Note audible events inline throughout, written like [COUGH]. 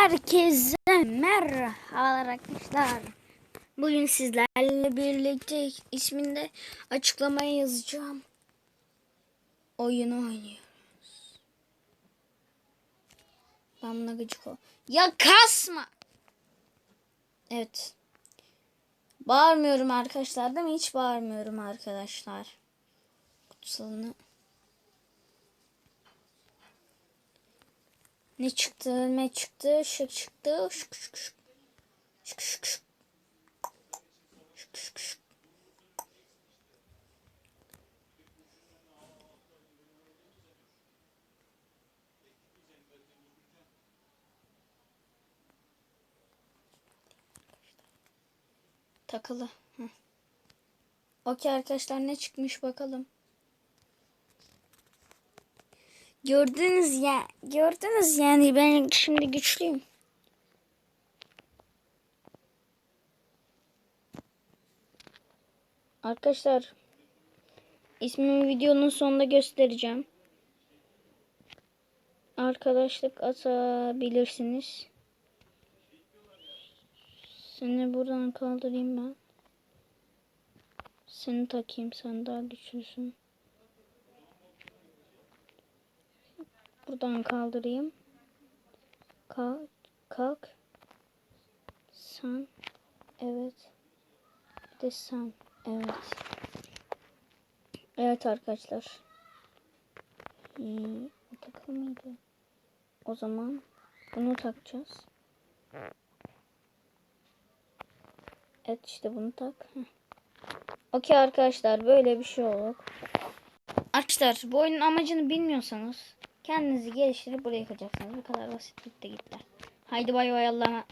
Herkese merhabalar arkadaşlar. Bugün sizlerle birlikte isminde açıklamaya yazacağım. Oyunu oynuyoruz. Ben buna gıcık ol. Ya kasma. Evet. Bağırmıyorum arkadaşlar değil mi? Hiç bağırmıyorum arkadaşlar. Kutsalını Ne çıktı ne çıktı şık çıktı şık şık şık. Şık şık şık. Şık şık şık. Takılı. Okey arkadaşlar ne çıkmış bakalım. Gördünüz ya. Gördünüz yani ben şimdi güçlüyüm. Arkadaşlar ismimi videonun sonunda göstereceğim. Arkadaşlık atabilirsiniz. Seni buradan kaldırayım ben. Seni takayım sen daha güçlüsün. Buradan kaldırayım. Kalk. Kalk. Sen. Evet. Bir de sen. Evet. Evet arkadaşlar. Mıydı? O zaman bunu takacağız. Evet işte bunu tak. Okey arkadaşlar böyle bir şey olur. Arkadaşlar bu oyunun amacını bilmiyorsanız kendinizi geliştirip buraya yıkacaksınız. Bu kadar basit bitti gitti. Haydi bay bay Allah'a.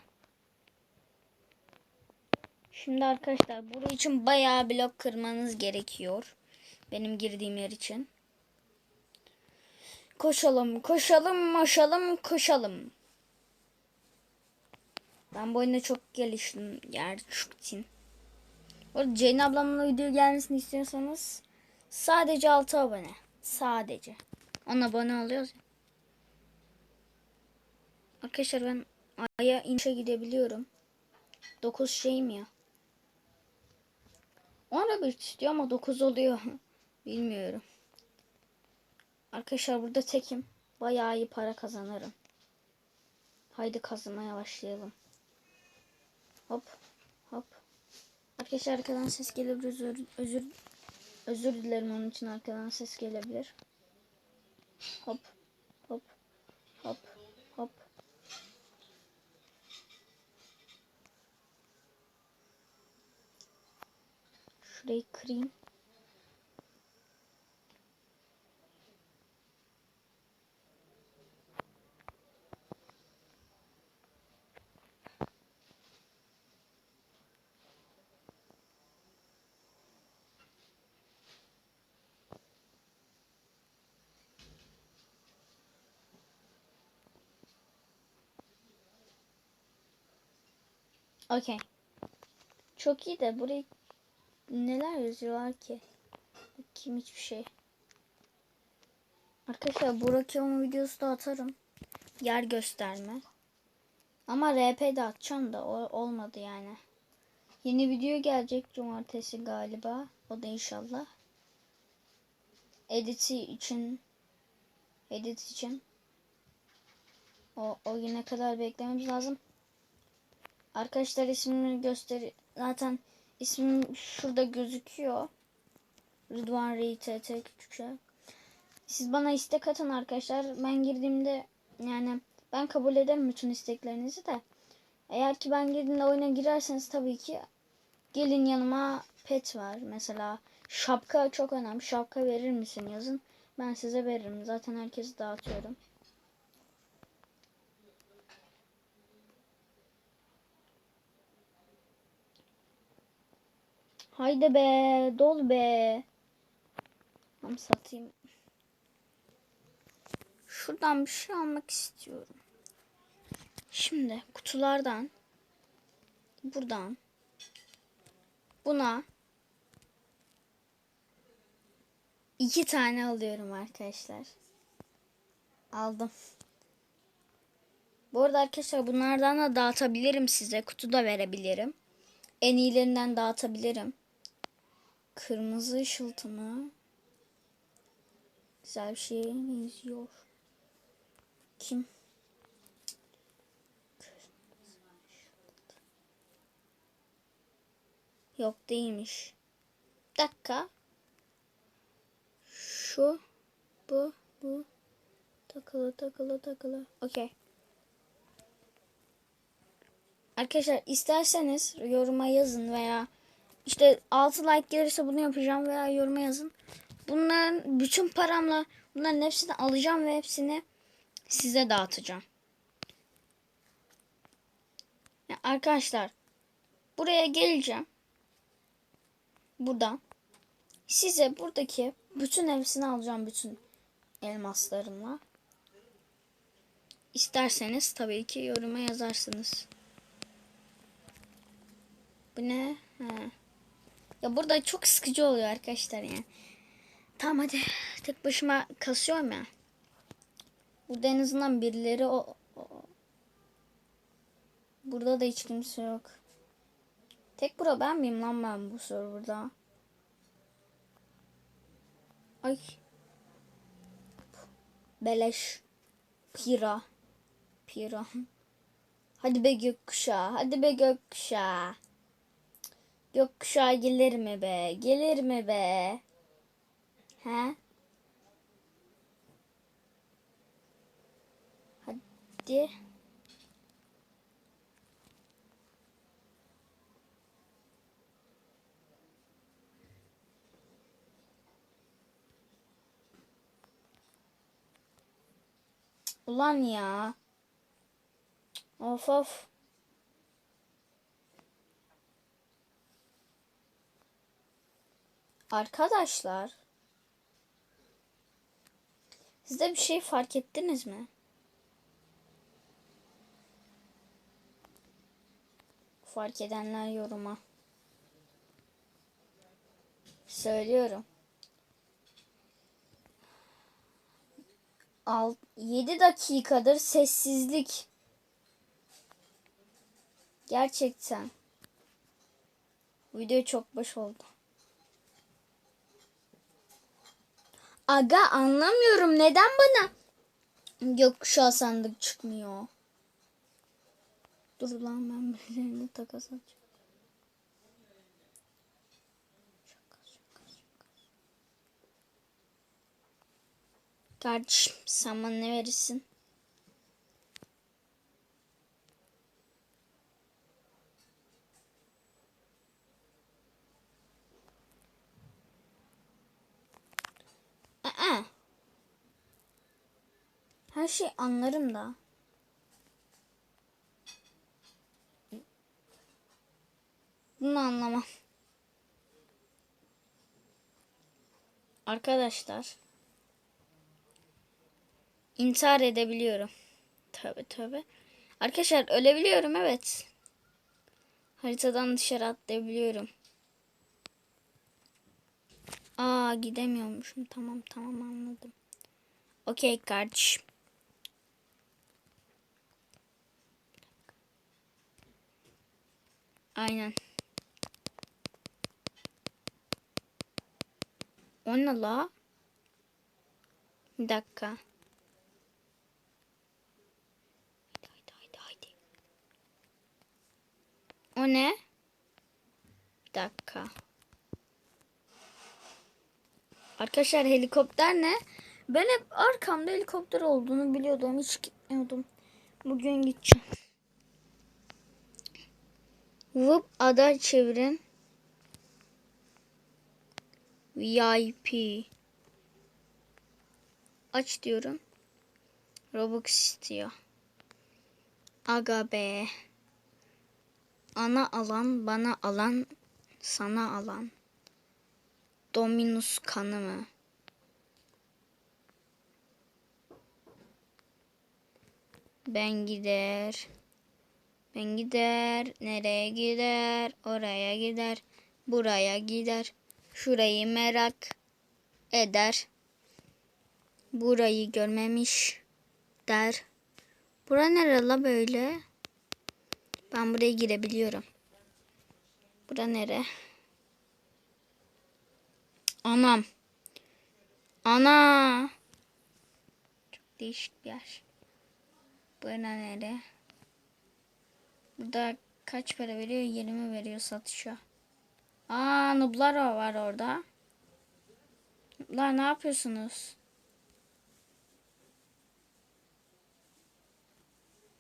Şimdi arkadaşlar burası için bayağı blok kırmanız gerekiyor. Benim girdiğim yer için. Koşalım, koşalım, koşalım, koşalım. Ben bu oyunda çok geliştim gerçekten. Orada Jane ablamla video gelmesini istiyorsanız sadece 6 abone. Sadece. 10 abone oluyoruz. Arkadaşlar ben Ay'a inşa gidebiliyorum. 9 şeyim ya. 10 bir istiyor ama 9 oluyor. [LAUGHS] Bilmiyorum. Arkadaşlar burada tekim. Bayağı iyi para kazanırım. Haydi kazanmaya başlayalım. Hop. Hop. Arkadaşlar arkadan ses gelebilir. Özür, özür, özür dilerim onun için arkadan ses gelebilir. Hop. Hop. Hop. Hop. Şurayı kırayım. Okey. Çok iyi de burayı neler yazıyorlar ki? Kim hiçbir şey. Arkadaşlar Burak onun videosu da atarım. Yer gösterme. Ama RP de atacağım da o, olmadı yani. Yeni video gelecek cumartesi galiba. O da inşallah. Editi için edit için o, o güne kadar beklememiz lazım. Arkadaşlar ismini göster zaten ismim şurada gözüküyor. Rıdvan RTT küçük şey. Siz bana istek atın arkadaşlar. Ben girdiğimde yani ben kabul ederim bütün isteklerinizi de. Eğer ki ben girdiğimde oyuna girerseniz tabii ki gelin yanıma pet var. Mesela şapka çok önemli. Şapka verir misin yazın. Ben size veririm. Zaten herkesi dağıtıyorum. Haydi be, dol be. Tamam satayım. Şuradan bir şey almak istiyorum. Şimdi kutulardan buradan buna iki tane alıyorum arkadaşlar. Aldım. Bu arada arkadaşlar bunlardan da dağıtabilirim size. Kutu da verebilirim. En iyilerinden dağıtabilirim. Kırmızı ışıltı mı? Güzel bir şeye benziyor. Kim? Yok değilmiş. Bir dakika. Şu. Bu. Bu. Takılı takılı takılı. Okey. Arkadaşlar isterseniz yoruma yazın veya işte 6 like gelirse bunu yapacağım veya yoruma yazın. Bunların bütün paramla bunların hepsini alacağım ve hepsini size dağıtacağım. Ya arkadaşlar buraya geleceğim. Buradan size buradaki bütün hepsini alacağım bütün elmaslarımla. İsterseniz tabii ki yoruma yazarsınız. Bu ne? Ha. Ya burada çok sıkıcı oluyor arkadaşlar yani. Tamam hadi tek başıma kasıyorum ya. Burada en azından birileri o, Burada da hiç kimse yok. Tek bura ben miyim lan ben bu serverda? Ay. Beleş. Pira. Pira. [LAUGHS] Hadi be gökkuşağı. Hadi be gökkuşağı. Gökkuşağı gelir mi be? Gelir mi be? He? Hadi. Ulan ya. Of of. Arkadaşlar. Siz de bir şey fark ettiniz mi? Fark edenler yoruma. Söylüyorum. Al, 7 dakikadır sessizlik. Gerçekten. Video çok boş oldu. Aga anlamıyorum neden bana gökkuşağı sandık çıkmıyor. Dur lan ben [LAUGHS] birilerine takas atacağım. Kardeşim sen bana ne verirsin? Aa. Her şey anlarım da. Bunu anlamam. Arkadaşlar. İntihar edebiliyorum. Tövbe tövbe. Arkadaşlar ölebiliyorum evet. Haritadan dışarı atlayabiliyorum. Aa gidemiyormuşum. Tamam tamam anladım. Okey kardeşim. Aynen. O ne la? Bir dakika. Haydi haydi haydi. O ne? Bir dakika. Arkadaşlar helikopter ne? Ben hep arkamda helikopter olduğunu biliyordum. Hiç gitmiyordum. Bugün gideceğim. Vıp ada çevirin. VIP. Aç diyorum. Robux istiyor. Aga be. Ana alan, bana alan, sana alan. Dominus kanı mı? Ben gider. Ben gider. Nereye gider? Oraya gider. Buraya gider. Şurayı merak eder. Burayı görmemiş der. Bura nere böyle? Ben buraya girebiliyorum. Bura nere? Anam. Ana. Çok değişik bir yer. Bura nere? Burada kaç para veriyor? 20 veriyor satışa. Aa nublar var orada. Nublar ne yapıyorsunuz?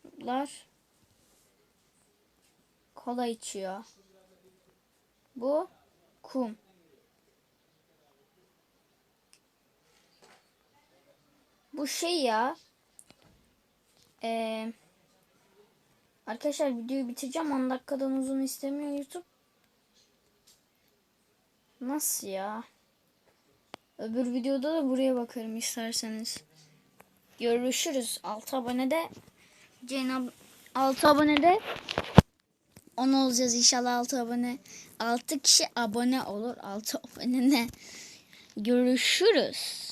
Nublar kola içiyor. Bu kum. Bu şey ya. Eee Arkadaşlar videoyu bitireceğim. 10 dakikadan uzun istemiyor YouTube. Nasıl ya? Öbür videoda da buraya bakarım isterseniz. Görüşürüz. 6 abonede Cenab 6 abonede 10 olacağız inşallah 6 abone. 6 kişi abone olur. 6 abone ne? Görüşürüz.